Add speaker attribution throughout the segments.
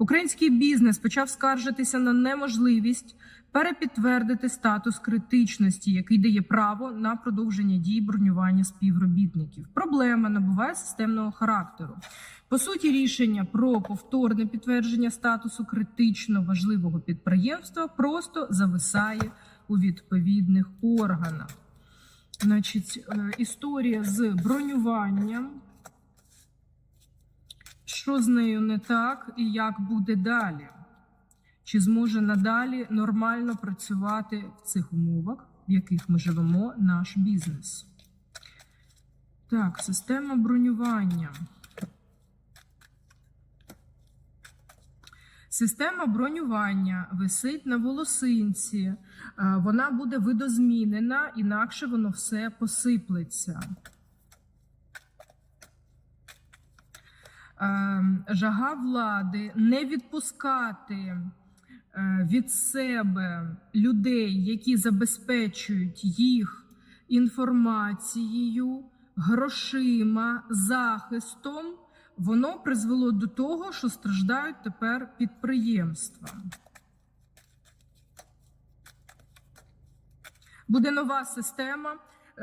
Speaker 1: Український бізнес почав скаржитися на неможливість перепідтвердити статус критичності, який дає право на продовження дій бронювання співробітників. Проблема набуває системного характеру. По суті, рішення про повторне підтвердження статусу критично важливого підприємства просто зависає у відповідних органах. Значить, е, історія з бронюванням. Що з нею не так і як буде далі? Чи зможе надалі нормально працювати в цих умовах, в яких ми живемо, наш бізнес? Так, система бронювання. Система бронювання висить на волосинці. Е, Вона буде видозмінена, інакше воно все посиплеться. Жага влади не відпускати е, від себе людей, які забезпечують їх інформацією, грошима, захистом, воно призвело до того, що страждають тепер підприємства. Буде нова система.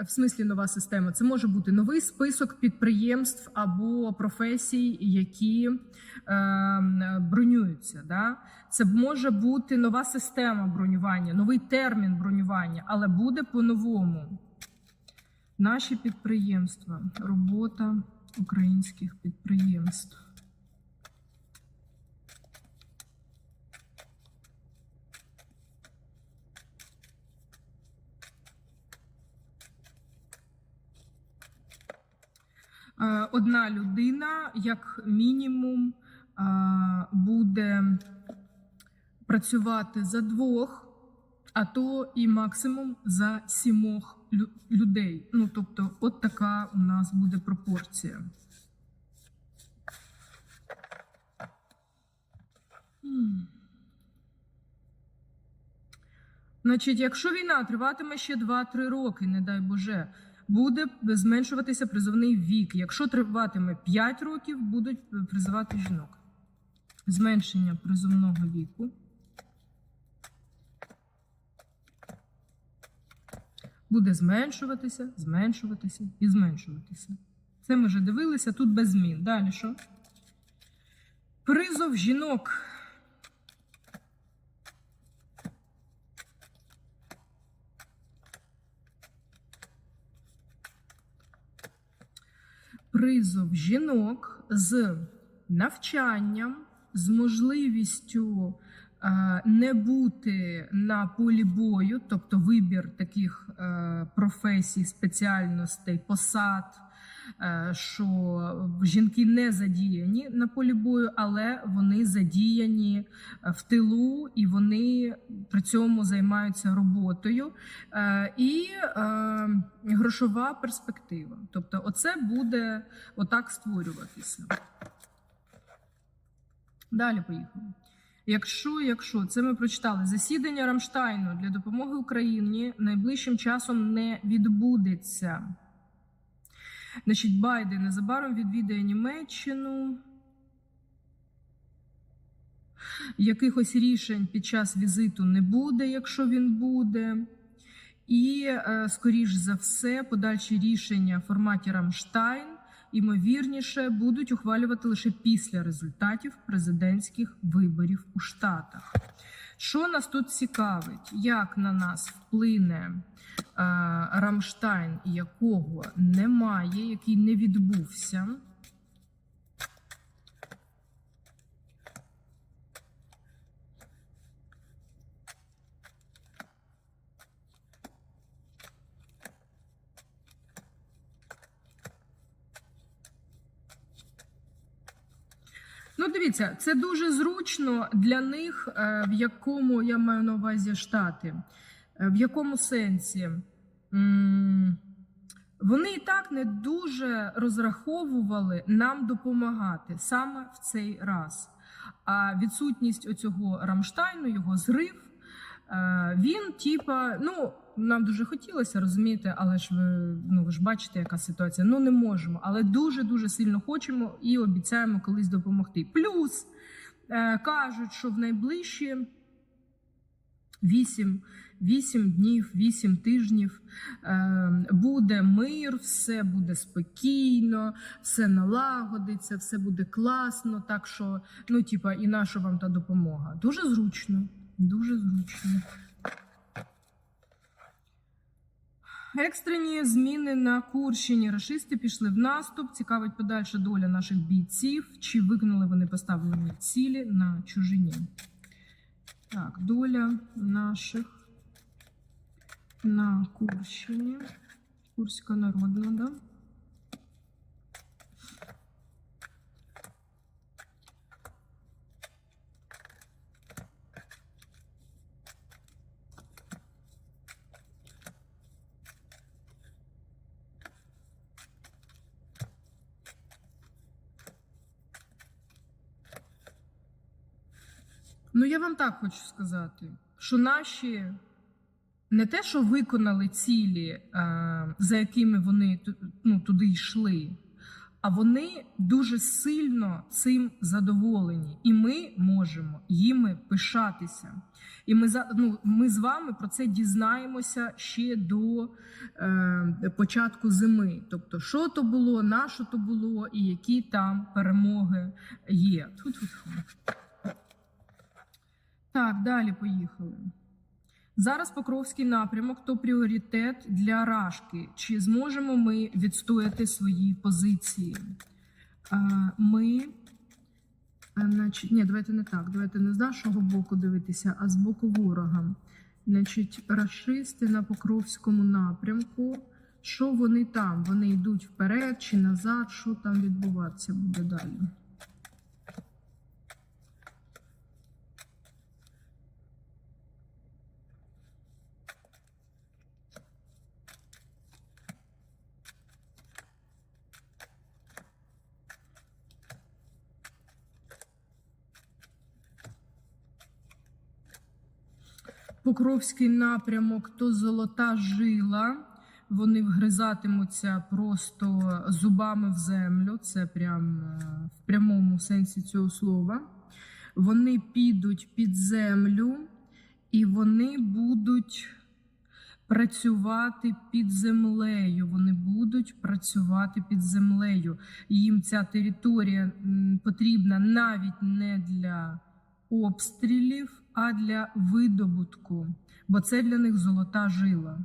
Speaker 1: В смислі нова система. Це може бути новий список підприємств або професій, які е, бронюються. Да? Це може бути нова система бронювання, новий термін бронювання, але буде по-новому. Наші підприємства, робота українських підприємств. Одна людина, як мінімум, е, буде працювати за двох, а то і максимум за сімох людей. Ну, тобто, от така у нас буде пропорція. Значить, якщо війна триватиме ще 2-3 роки, не дай Боже, буде зменшуватися призовний вік. Якщо триватиме 5 років, будуть призивати жінок. Зменшення призовного віку. Буде зменшуватися, зменшуватися і зменшуватися. Це ми вже дивилися, тут без змін. Далі що? Призов жінок. Призов жінок з навчанням, з можливістю е, не бути на полі бою, тобто вибір таких е, професій, спеціальностей, посад, що жінки не задіяні на полі бою, але вони задіяні е, в тилу і вони при цьому займаються роботою. Е, І е, грошова перспектива. Тобто, оце буде отак створюватися. Далі поїхали. Якщо, якщо це ми прочитали, засідання Рамштайну для допомоги Україні найближчим часом не відбудеться. Значить, Байден незабаром відвідає Німеччину. Якихось рішень під час візиту не буде, якщо він буде. І, е, скоріш за все, подальші рішення в форматі Рамштайн, ймовірніше, будуть ухвалювати лише після результатів президентських виборів у Штатах. Що нас тут цікавить? Як на нас вплине е, Рамштайн, якого немає, який не відбувся? Ну, дивіться, це дуже зручно для них, е, в якому я маю на увазі штати. Е, В якому сенсі? Вони і так не дуже розраховували нам допомагати саме в цей раз. А відсутність оцього Рамштайну, його зрив, він, типа, ну, нам дуже хотілося, розумієте, але ж ви, ну, ви ж бачите, яка ситуація. Ну, не можемо, але дуже-дуже сильно хочемо і обіцяємо колись допомогти. Плюс Е, кажуть, що в найближчі 8, 8 днів, 8 тижнів е, буде мир, все буде спокійно, все налагодиться, все буде класно. Так що, ну, типа, і наша вам та допомога. Дуже зручно, дуже зручно. Екстрені зміни на Курщині. Рашисти пішли в наступ. Цікавить подальша доля наших бійців. Чи виконали вони поставлені цілі на чужині? Так, доля наших на Курщині. Курська народна, да? Ну, я вам так хочу сказати, що наші не те, що виконали цілі, е, за якими вони ну, туди йшли, а вони дуже сильно цим задоволені, і ми можемо їми пишатися. І ми ну, ми з вами про це дізнаємося ще до е, початку зими. Тобто, що то було, на що то було, і які там перемоги є. Тьфу-тьфу-тьфу. Так, далі поїхали. Зараз Покровський напрямок то пріоритет для Рашки. Чи зможемо ми відстояти свої позиції? Ми, значить, ні, давайте не так. Давайте не з нашого боку дивитися, а з боку ворога. Значить, рашисти на Покровському напрямку. Що вони там? Вони йдуть вперед чи назад? Що там відбуватися буде далі? Покровський напрямок то золота жила. Вони вгризатимуться просто зубами в землю. Це прям е, в прямому сенсі цього слова. Вони підуть під землю і вони будуть працювати під землею. Вони будуть працювати під землею. Їм ця територія потрібна навіть не для обстрілів, а для видобутку, бо це для них золота жила.